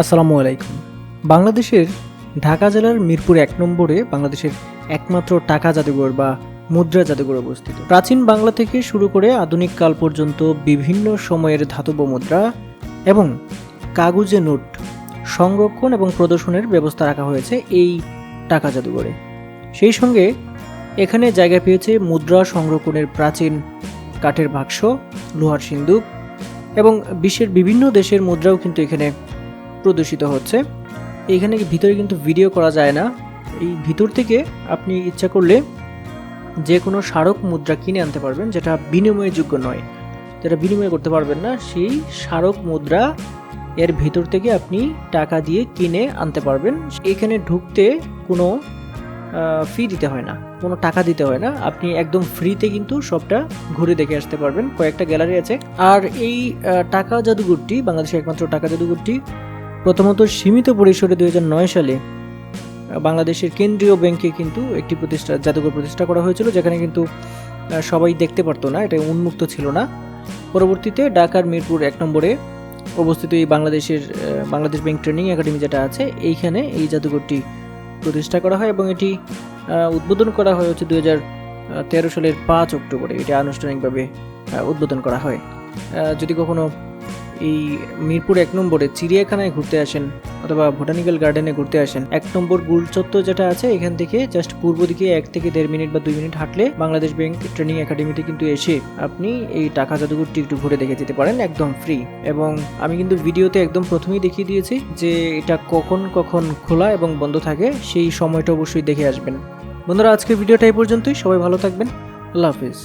আসসালামু আলাইকুম। বাংলাদেশের ঢাকা জেলার মিরপুর এক নম্বরে বাংলাদেশের একমাত্র টাকা জাদুঘর বা মুদ্রা জাদুঘর অবস্থিত। প্রাচীন বাংলা থেকে শুরু করে আধুনিক কাল পর্যন্ত বিভিন্ন সময়ের ধাতব মুদ্রা এবং কাগজে নোট সংরক্ষণ এবং প্রদর্শনের ব্যবস্থা রাখা হয়েছে এই টাকা জাদুঘরে। সেই সঙ্গে এখানে জায়গা পেয়েছে মুদ্রা সংরক্ষণের প্রাচীন কাঠের বাক্স, লোহার সিন্দুক এবং বিশ্বের বিভিন্ন দেশের মুদ্রাও কিন্তু এখানে প্রদর্শিত হচ্ছে। এখানে ভিতরে কিন্তু ভিডিও করা যায় না। এই ভিতর থেকে আপনি ইচ্ছা করলে যে কোনো স্মারক মুদ্রা কিনে আনতে পারবেন, যেটা বিনিময়যোগ্য নয়। যেটা বিনিময় করতে পারবেন না, সেই স্মারক মুদ্রা এর ভিতর থেকে আপনি টাকা দিয়ে কিনে আনতে পারবেন। এখানে ঢুকতে কোনো ফি দিতে হয় না, কোনো টাকা দিতে হয় না। আপনি একদম ফ্রিতে কিন্তু সবটা ঘুরে দেখে আসতে পারবেন। কয়েকটা গ্যালারি আছে। আর এই টাকা জাদুঘরটি, বাংলাদেশের একমাত্র টাকা জাদুঘরটি প্রথমত সীমিত পরিসরে দুই হাজার নয় সালে বাংলাদেশের কেন্দ্রীয় ব্যাংকে কিন্তু একটি প্রতিষ্ঠা জাদুঘর প্রতিষ্ঠা করা হয়েছিল, যেখানে কিন্তু সবাই দেখতে পারতো না, এটা উন্মুক্ত ছিল না। পরবর্তীতে ঢাকার মিরপুর এক নম্বরে অবস্থিত এই বাংলাদেশের বাংলাদেশ ব্যাংক ট্রেনিং একাডেমি যেটা আছে, এইখানে এই জাদুঘরটি প্রতিষ্ঠা করা হয় এবং এটি উদ্বোধন করা হয় হচ্ছে দুই তেরো সালের পাঁচ অক্টোবরে। এটা আনুষ্ঠানিকভাবে উদ্বোধন করা হয়। যদি কখনো এই মিরপুর এক নম্বরে চিড়িয়াখানায় ঘুরতে আসেন অথবা বোটানিক্যাল গার্ডেনে ঘুরতে আসেন। এক নম্বর গুল চত্বর যেটা আছে, এখান থেকে জাস্ট পূর্ব দিকে এক থেকে দেড় মিনিট বা দুই মিনিট হাঁটলে বাংলাদেশ ব্যাংক ট্রেনিং একাডেমিতে কিন্তু এসে আপনি এই টাকা জাদুঘরটি একটু ঘুরে দেখে যেতে পারেন, একদম ফ্রি এবং আমি কিন্তু ভিডিওতে একদম প্রথমেই দেখিয়ে দিয়েছি যে এটা কখন কখন খোলা এবং বন্ধ থাকে, সেই সময়টা অবশ্যই দেখে আসবেন। বন্ধুরা, আজকের ভিডিওটা এই পর্যন্তই। সবাই ভালো থাকবেন। আল্লাহ হাফিজ।